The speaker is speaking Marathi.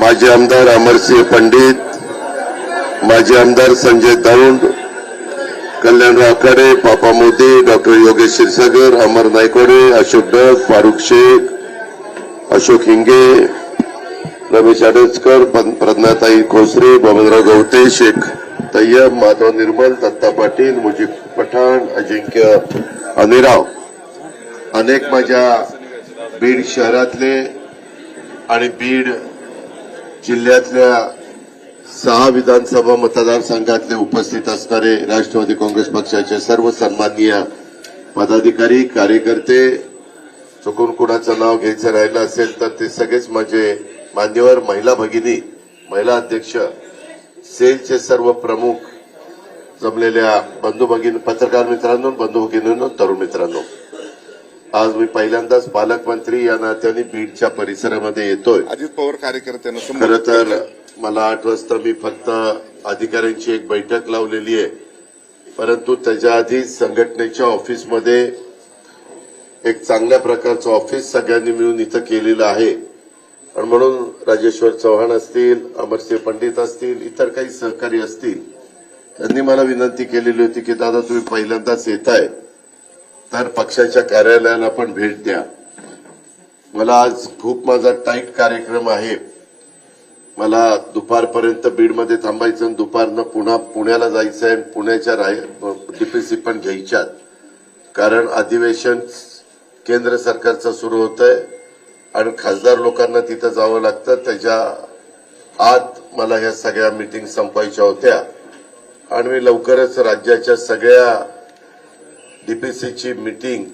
माजी आमदार अमरसिंह पंडित माजी आमदार संजय दौंड कल्याणराव आखाडे पापा मोदी डॉक्टर योगेश क्षीरसागर अमर नायकोडे अशोक डग फारुख शेख अशोक हिंगे रमेश आडसकर प्रज्ञाताई खोसरे बबनराव गवते शेख तय्यब माधव निर्मल दत्ता पाटील मुजीब पठाण अजिंक्य अनिराव. अनेक माझ्या बीड शहरातले आणि बीड जिल्ह्यातल्या सहा विधानसभा मतदारसंघातले उपस्थित असणारे राष्ट्रवादी काँग्रेस पक्षाचे सर्व सन्माननीय पदाधिकारी कार्यकर्ते चुकून कुणाचं नाव घ्यायचं राहिलं असेल तर ते सगळेच माझे मान्यवर महिला भगिनी महिला अध्यक्ष सेलचे सर्व प्रमुख जमलेल्या बंधू भगिनी पत्रकार मित्रांनो बंधू भगिनींनो तरुण मित्रांनो. आज मी पहिल्यांदाच पालकमंत्री या नात्याने बीडच्या परिसरामध्ये येतोय. अजित पवार कार्यकर्त्यांना खरं तर. मला आठ वाजता मी फक्त अधिकाऱ्यांची एक बैठक लावलेली आहे. परंतु त्याच्या आधी संघटनेच्या ऑफिसमध्ये एक चांगल्या प्रकारचं ऑफिस सगळ्यांनी मिळून इथं केलेलं आहे. आणि म्हणून राजेश्वर चव्हाण असतील अमरसिंह पंडित असतील इतर काही सहकारी असतील त्यांनी मला विनंती केलेली होती की दादा तुम्ही पहिल्यांदाच येताय. तर पक्षाच्या कार्यालयाला पण भेट द्या. मला आज खूप माझा टाईट कार्यक्रम आहे. मला दुपारपर्यंत बीडमध्ये थांबायचं आणि दुपारनं पुन्हा पुण्याला जायचं आहे पुण्याच्या डीपीसी पण घ्यायच्यात. कारण अधिवेशन केंद्र सरकारचं सुरू होत आहे आणि खासदार लोकांना तिथं जावं लागतं. त्याच्या आत मला ह्या सगळ्या मिटिंग संपवायच्या होत्या. आणि मी लवकरच राज्याच्या सगळ्या डीपीसीची मीटिंग